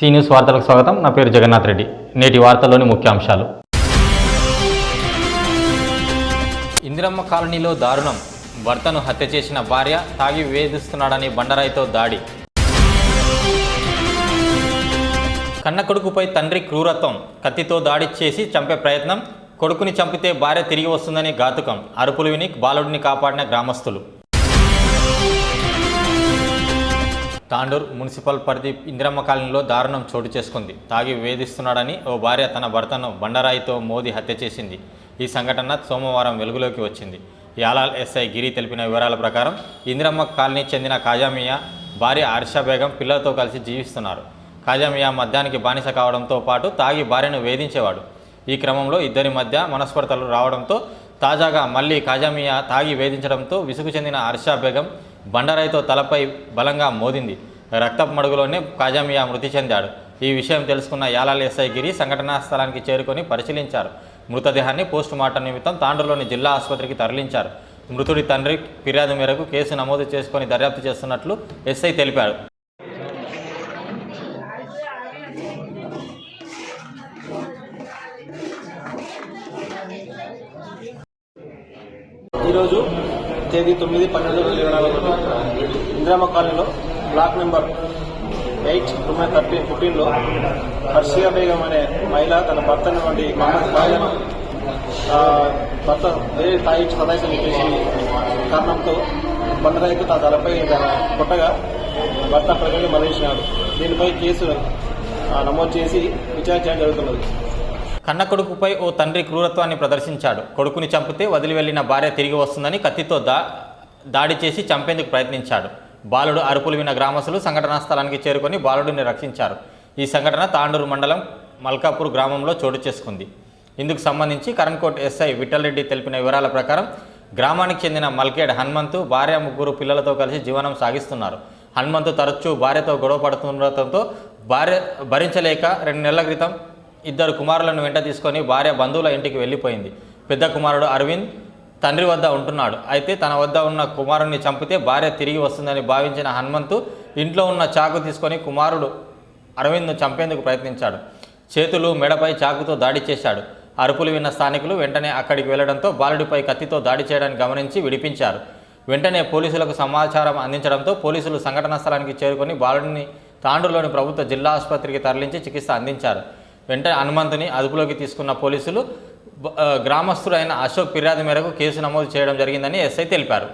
See news వార్తలకు స్వాగతం. నా పేరు జగన్నాథ్ రెడ్డి. నేటి వార్తల్లోని ముఖ్యాంశాలు ఇందిరమ్మ కాలనీలో దారుణం. భర్తను హత్య చేసిన భార్య తాగి వేధిస్తున్నాడని బండరాయితో దాడి. కన్న కొడుకుపై తండ్రి క్రూరత్వం. కత్తితో దాడి చేసి చంపే ప్రయత్నం. కొడుకుని చంపితే భార్య తిరిగి వస్తుందని ఘాతుకం. అరుపులు విని బాలుడిని కాపాడిన గ్రామస్తులు. తాండూర్ మున్సిపల్ పరిధి ఇందిరమ్మ కాలనీలో దారుణం చోటు చేసుకుంది. తాగి వేధిస్తున్నాడని ఓ భార్య తన భర్తను బండరాయితో మోదీ హత్య చేసింది. ఈ సంఘటన సోమవారం వెలుగులోకి వచ్చింది. యాలాల్ ఎస్ఐ గిరి తెలిపిన వివరాల ప్రకారం ఇందిరమ్మ కాలనీ చెందిన కాజామియా భార్య హర్ష బేగం పిల్లలతో కలిసి జీవిస్తున్నారు. కాజామియా మద్యానికి బానిస కావడంతో పాటు తాగి భార్యను వేధించేవాడు. ఈ క్రమంలో ఇద్దరి మధ్య మనస్పర్ధలు రావడంతో తాజాగా మళ్ళీ కాజామియా తాగి వేధించడంతో విసుగు చెందిన హర్ష బేగం బండరాయితో తలపై బలంగా మోదింది. రక్తపు మడుగులోనే కాజామియా మృతి చెందాడు. ఈ విషయం తెలుసుకున్న యాలాల్ ఎస్ఐ గిరి సంఘటనా స్థలానికి చేరుకొని పరిశీలించారు. మృతదేహాన్ని పోస్ట్ మార్టం నిమిత్తం తాండూరులోని జిల్లా ఆసుపత్రికి తరలించారు. మృతుడి తండ్రి ఫిర్యాదు మేరకు కేసు నమోదు చేసుకొని దర్యాప్తు చేస్తున్నట్లు ఎస్ఐ తెలిపారు ఈరోజు తేదీ తొమ్మిది పన్నెండు రెండు వేల ఇరవై నాలుగు ఇందిరామ కాలనీలో block number eight room thirty ఫిఫ్టీన్లో హర్షియా బేగం అనే మహిళ తన భర్తను వంటి మహమ్మద్ బాయను భర్త వేరే తాయి సదాయిసం చేసి కారణంతో బండరాయితో తన తలపై తన కొట్టగా భర్త ప్రజలు మరణించినాడు. దీనిపై కేసు నమోదు చేసి విచారణ చేయడం జరుగుతున్నది. కన్న కొడుకుపై ఓ తండ్రి క్రూరత్వాన్ని ప్రదర్శించాడు. కొడుకుని చంపితే వదిలి వెళ్ళిన భార్య తిరిగి వస్తుందని కత్తితో దా దాడి చేసి చంపేందుకు ప్రయత్నించాడు. బాలుడు అరుపులు విన్న గ్రామస్తులు సంఘటనా స్థలానికి చేరుకొని బాలుడిని రక్షించారు. ఈ సంఘటన తాండూరు మండలం మల్కాపూర్ గ్రామంలో చోటు చేసుకుంది. ఇందుకు సంబంధించి కరణ్కోట్ ఎస్ఐ విఠలరెడ్డి తెలిపిన వివరాల ప్రకారం గ్రామానికి చెందిన మల్కేడ్ హనుమంతు భార్య ముగ్గురు పిల్లలతో కలిసి జీవనం సాగిస్తున్నారు. హనుమంతు తరచూ భార్యతో గొడవ పడుతుండటంతో భార్య భరించలేక రెండు నెలల క్రితం ఇద్దరు కుమారులను వెంట తీసుకొని భార్య బంధువుల ఇంటికి వెళ్ళిపోయింది. పెద్ద కుమారుడు అరవింద్ తండ్రి వద్ద ఉంటున్నాడు. అయితే తన వద్ద ఉన్న కుమారుణ్ణి చంపితే భార్య తిరిగి వస్తుందని భావించిన హనుమంతు ఇంట్లో ఉన్న చాకు తీసుకొని కుమారుడు అరవింద్ను చంపేందుకు ప్రయత్నించాడు. చేతులు మెడపై చాకుతో దాడి చేశాడు. అరుపులు విన్న స్థానికులు వెంటనే అక్కడికి వెళ్ళడంతో బాలుడిపై కత్తితో దాడి చేయడాన్ని గమనించి విడిపించారు. వెంటనే పోలీసులకు సమాచారం అందించడంతో పోలీసులు సంఘటనా స్థలానికి చేరుకొని బాలుడిని తాండూరులోని ప్రభుత్వ జిల్లా ఆసుపత్రికి తరలించి చికిత్స అందించారు. వెంటనే హనుమంతుని అదుపులోకి తీసుకున్న పోలీసులు గ్రామస్తుడైన అశోక్ ఫిర్యాదు మేరకు కేసు నమోదు చేయడం జరిగిందని ఎస్ఐ తెలిపారు.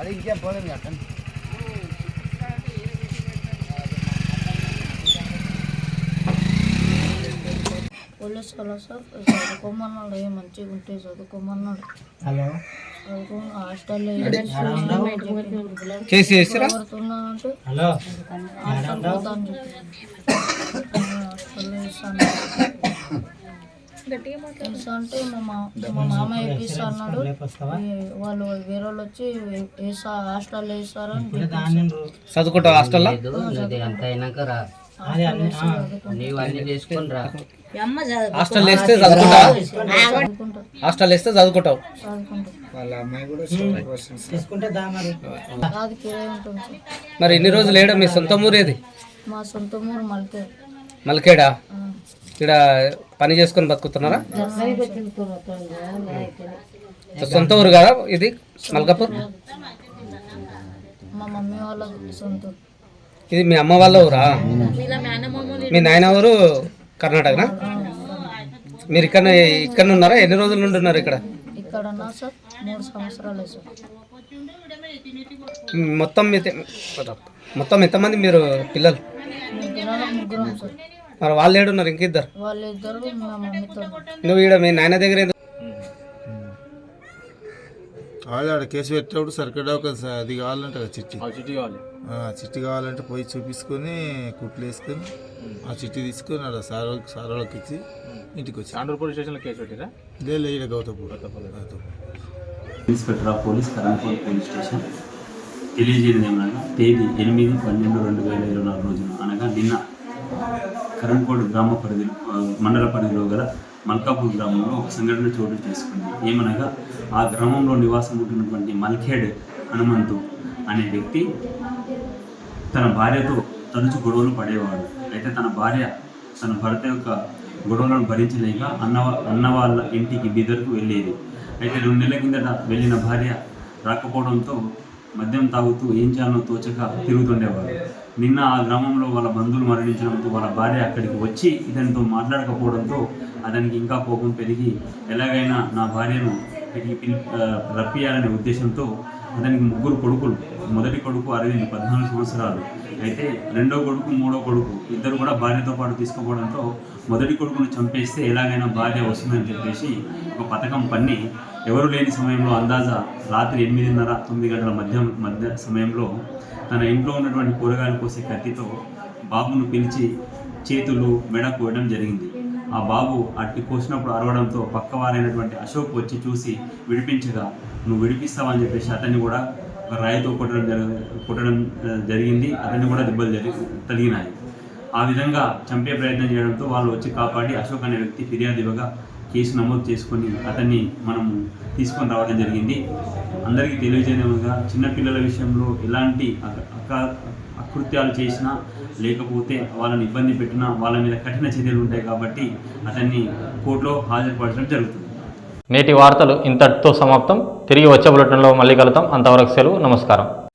అది ఇంకేం పోలేదు అక్కడ పోలీస్ కళా సార్ చదువుకోమన్నాడు. ఏ మంచిగా ఉంటే చదువుకోమన్నాడు. హలో. హాస్టల్లో అంటే మా మా- మా మామయ్య ఎక్కిస్తా అన్నాడు వాళ్ళు వేరే వాళ్ళు వచ్చి వేసా హాస్టల్లో వేస్తారని చదువుకుంటావు హాస్టల్లో? అంత అయినాక రా నీవు అన్ని చేసుకొని రా. హాస్టల్ వేస్తే చదువుకుంటావు చదువుకుంటా. హాస్టల్ వేస్తే చదువుకుంటావు. వాళ్ళ అమ్మాయి కూడా మరి. ఎన్ని రోజులు ఏడా మీ సొంత ఊరేది? మా సొంత ఊరు మల్కేడా. ఇక్కడ పని చేసుకొని బతుకుతున్నారా? సొంత ఊరు కదా ఇది? మల్కాపూర్? మా మమ్మీ వాళ్ళ సొంత ఊరు. ఇది మీ అమ్మ వాళ్ళ ఊరా? మీ నాయన ఊరు కర్ణాటకనా? మీరు ఇక్కడ ఇక్కడ ఉన్నారా? ఎన్ని రోజుల నుండి ఉన్నారు ఇక్కడ? ఇక్కడ ఉన్నా సార్ మూడు సంవత్సరాలు సార్. మొత్తం మొత్తం ఎంతమంది మీరు పిల్లలు? మరి వాళ్ళు ఏడున్నారు ఇంకిద్దరు? నువ్వు ఈడ మీ నాయన దగ్గర వాళ్ళు ఆడ కేసు పెట్టేటప్పుడు సర్కిట్ ఒక అది కావాలంటే కదా చిట్టి. ఆ, చిట్టి కావాలంటే పోయి చూపించుకొని కుట్లు వేసుకొని ఆ చిట్టి తీసుకొని ఆడ సార్ వాళ్ళకి సార్ వాళ్ళకి ఇచ్చి ఇంటికి వచ్చి తాండూరు పోలీస్ స్టేషన్లో కేసు పెట్టిరా? లేదు ఈడ Gouthapur Gouthapur inspector of police Karanpur police station. తెలియజేయడం ఏమనగా తేదీ ఎనిమిది పన్నెండు రెండు వేల ఇరవై నాలుగు రోజున అనగా నిన్న కరణ్కోడ్ గ్రామ పరిధిలో ఆ, మండల పరిధిలో గల మల్కాపూర్ గ్రామంలో ఒక సంఘటన చోటు చేసుకుంది. ఏమనగా ఆ గ్రామంలో నివాసం ఉంటున్నటువంటి మల్ఖేడ్ హనుమంతు అనే వ్యక్తి తన భార్యతో తరచు గొడవలు పడేవాడు. అయితే తన భార్య తన భర్త యొక్క గొడవలను భరించలేక అన్న అన్న వాళ్ళ ఇంటికి బీదర్కు వెళ్ళేది. అయితే రెండు నెలల కిందట వెళ్ళిన భార్య రాకపోవడంతో మద్యం తాగుతూ ఏం చేయాలో తోచక తిరుగుతుండేవాడు. నిన్న ఆ గ్రామంలో వాళ్ళ బంధువులు మరణించడంతో వాళ్ళ భార్య అక్కడికి వచ్చి ఇతనితో మాట్లాడకపోవడంతో అతనికి ఇంకా కోపం పెరిగి ఎలాగైనా నా భార్యను రప్పియాలనే ఉద్దేశంతో అతనికి ముగ్గురు కొడుకులు. మొదటి కొడుకు అరవింద్ పద్నాలుగు సంవత్సరాలు. అయితే రెండో కొడుకు మూడో కొడుకు ఇద్దరు కూడా భార్యతో పాటు తీసుకోవడంతో మొదటి కొడుకును చంపేస్తే ఎలాగైనా భార్య వస్తుందని చెప్పేసి ఒక పథకం పన్ని ఎవరు లేని సమయంలో అందాజా రాత్రి ఎనిమిదిన్నర తొమ్మిది గంటల మధ్య మధ్య సమయంలో తన ఇంట్లో ఉన్నటువంటి కూరగాయలు కోసే కత్తితో బాబును పిలిచి చేతులు మెడ కోయడం జరిగింది. ఆ బాబు అట్టి కోసినప్పుడు అరవడంతో పక్కవారైనటువంటి అశోక్ వచ్చి చూసి విడిపించగా నువ్వు విడిపిస్తావని చెప్పేసి అతన్ని కూడా రాయితో కొట్టడం జరిగి కొట్టడం జరిగింది. అతన్ని కూడా దెబ్బలు జరిగి తగిలినాయి. ఆ విధంగా చంపే ప్రయత్నం చేయడంతో వాళ్ళు వచ్చి కాపాడి అశోక్ అనే వ్యక్తి ఫిర్యాదు ఇవ్వగా కేసు నమోదు చేసుకొని అతన్ని మనము తీసుకొని రావడం జరిగింది. అందరికీ తెలియజేయడముగా చిన్నపిల్లల విషయంలో ఎలాంటి అక్క అక- అకృత్యాలు చేసినా లేకపోతే వాళ్ళని ఇబ్బంది పెట్టినా వాళ్ళ మీద కఠిన చర్యలు ఉంటాయి కాబట్టి అతన్ని కోర్టులో హాజరుపరచడం జరుగుతుంది. నేటి వార్తలు ఇంతటితో సమాప్తం. తిరిగి వచ్చే బులెటిన్లో మళ్ళీ కలుద్దాం. అంతవరకు సెలవు. నమస్కారం.